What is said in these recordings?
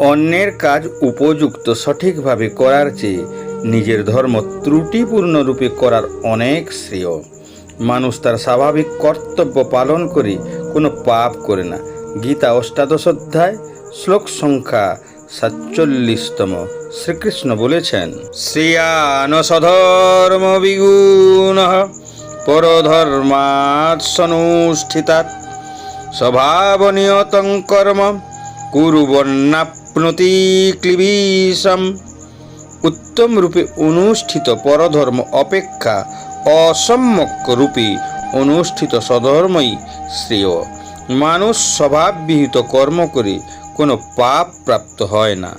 অন্যের কাজ উপযুক্ত সঠিকভাবে করার চেয়ে নিজের ধর্ম ত্রুটিপূর্ণরূপে করার অনেক শ্রেয়। মানুষ তার স্বাভাবিক কর্তব্য পালন করে কোনো পাপ করে না। গীতা অষ্টাদশ অধ্যায়, শ্লোক সংখ্যা সাতচল্লিশতম। শ্রীকৃষ্ণ বলেছেন, শ্রেয়ান সধর্ম বিগুণ পরধর্মাৎ সনুষ্ঠিতাৎ। স্বভাবনিয়তং কর্ম কুরুবন্নাপ্নতি ক্লিবিষম। উত্তম রূপে অনুষ্ঠিত পরধর্ম অপেক্ষা অসম্যক রূপে অনুষ্ঠিত সধর্মই শ্রেয়। মানুষ স্বভাববিহিত কর্ম করে কোনো পাপ প্রাপ্ত হয় না।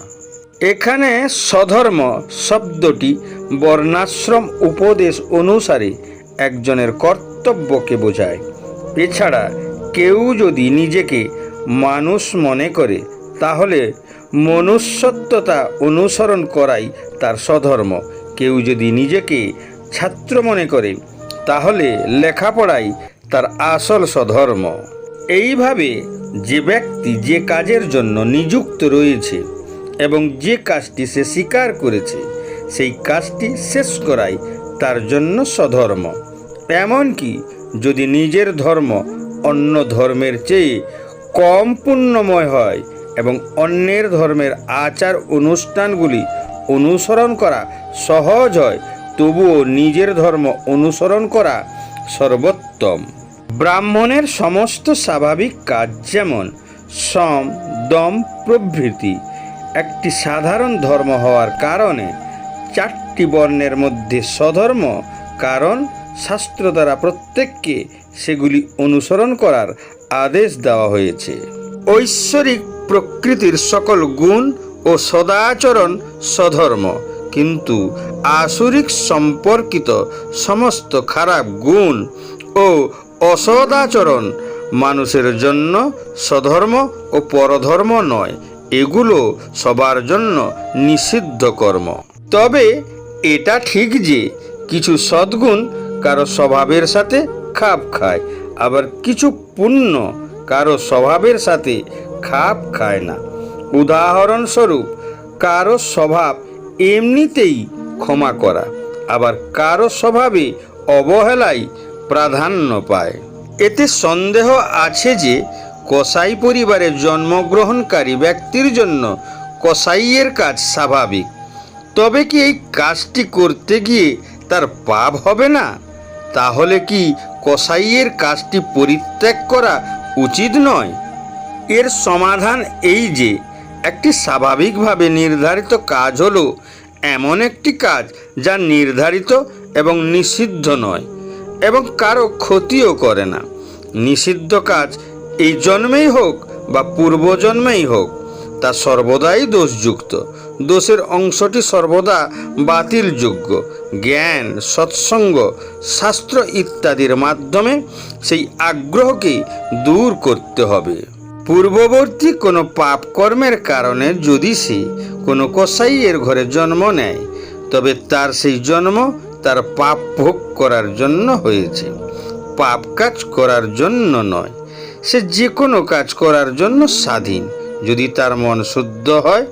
এখানে সধর্ম শব্দটি বর্ণাশ্রম উপদেশ অনুসারে একজনের কর্তব্যকে বোঝায়। এছাড়া কেউ যদি নিজেকে মানুষ মনে করে তাহলে মনুষ্যত্বতা অনুসরণ করাই তার স্বধর্ম। কেউ যদি নিজেকে ছাত্র মনে করে, তাহলে লেখাপড়াই তার আসল স্বধর্ম। এইভাবে যে ব্যক্তি যে কাজের জন্য নিযুক্ত রয়েছে এবং যে কাজটি সে স্বীকার করেছে, সেই কাজটি শেষ করাই তার জন্য স্বধর্ম। এমনকি যদি নিজের ধর্ম অন্য ধর্মের চেয়ে কম পুণ্যময় হয় এবং অন্যের ধর্মের আচার অনুষ্ঠানগুলি অনুসরণ করা সহজ হয়, তবুও নিজের ধর্ম অনুসরণ করা সর্বোত্তম। ব্রাহ্মণের সমস্ত স্বাভাবিক কাজ যেমন সম, দম, প্রভৃতি, একটি সাধারণ ধর্ম হওয়ার কারণে চারটি বর্ণের মধ্যে স্বধর্ম, কারণ শাস্ত্র দ্বারা প্রত্যেককে সেগুলি অনুসরণ করার আদেশ দেওয়া হয়েছে। ঐশ্বরিক প্রকৃতির সকল গুণ ও সদাচরণ সধর্ম কিন্তু আসুরিক সম্পর্কিত সমস্ত খারাপ গুণ ও অসদাচরণ মানুষের জন্য সধর্ম ও পরধর্ম নয়। এগুলো সবার জন্য নিষিদ্ধ কর্ম। তবে এটা ঠিক যে কিছু সদ্গুণ কারও স্বভাবের সাথে খাপ খায়, আবার কিছু পুণ্য কারও স্বভাবের সাথে খাপ খায় না। উদাহরণস্বরূপ, কারও স্বভাব এমনিতেই ক্ষমা করা, আবার কারও স্বভাবে অবহেলাই প্রাধান্য পায়। এতে সন্দেহ আছে যে, কসাই পরিবারে জন্মগ্রহণকারী ব্যক্তির জন্য কসাইয়ের কাজ স্বাভাবিক। তবে কি এই কাজটি করতে গিয়ে তার পাপ হবে না? তাহলে কি কসাইয়ের কাজটি পরিত্যাগ করা উচিত নয়? এর সমাধান এই যে, একটি স্বাভাবিকভাবে নির্ধারিত কাজ হলো এমন একটি কাজ যা নির্ধারিত এবং নিষিদ্ধ নয় এবং কারও ক্ষতিও করে না। নিষিদ্ধ কাজ এই জন্মেই হোক বা পূর্বজন্মেই হোক, তা সর্বদাই দোষযুক্ত। দোষের অংশটি সর্বদা বাতিলযোগ্য। জ্ঞান, সৎসঙ্গ, শাস্ত্র ইত্যাদির মাধ্যমে সেই আগ্রহকে দূর করতে হবে। পূর্ববর্তী কোনো পাপ কর্মের কারণে যদি সে কোনো কসাইয়ের ঘরে জন্ম নেয়, তবে তার সেই জন্ম তার পাপ ভোগ করার জন্য হয়েছে। পাপ কাজ করার জন্য নয়, সে যে কোনো কাজ করার জন্য স্বাধীন। যদি তার মন শুদ্ধ হয়,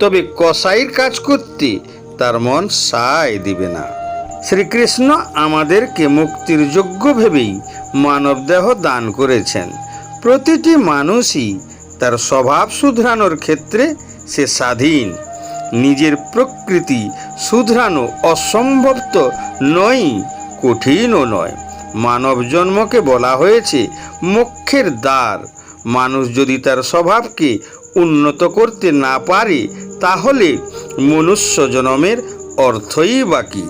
তবে কসাইয়ের কাজ করতে তার মন সায় দিবে না। শ্রীকৃষ্ণ আমাদেরকে মুক্তির যোগ্য ভেবেই মানবদেহ দান করেছেন। প্রতিটি মানুষই তার স্বভাব শুধরানোর ক্ষেত্রে সে স্বাধীন। নিজের প্রকৃতি শুধরানো অসম্ভব তো নয় কঠিনও নয়। মানব জন্মকে বলা হয়েছে মোক্ষের দ্বার। মানুষ যদি তার স্বভাবকে উন্নত করতে না পারে, তাহলে মনুষ্য জন্মের অর্থই বাকি।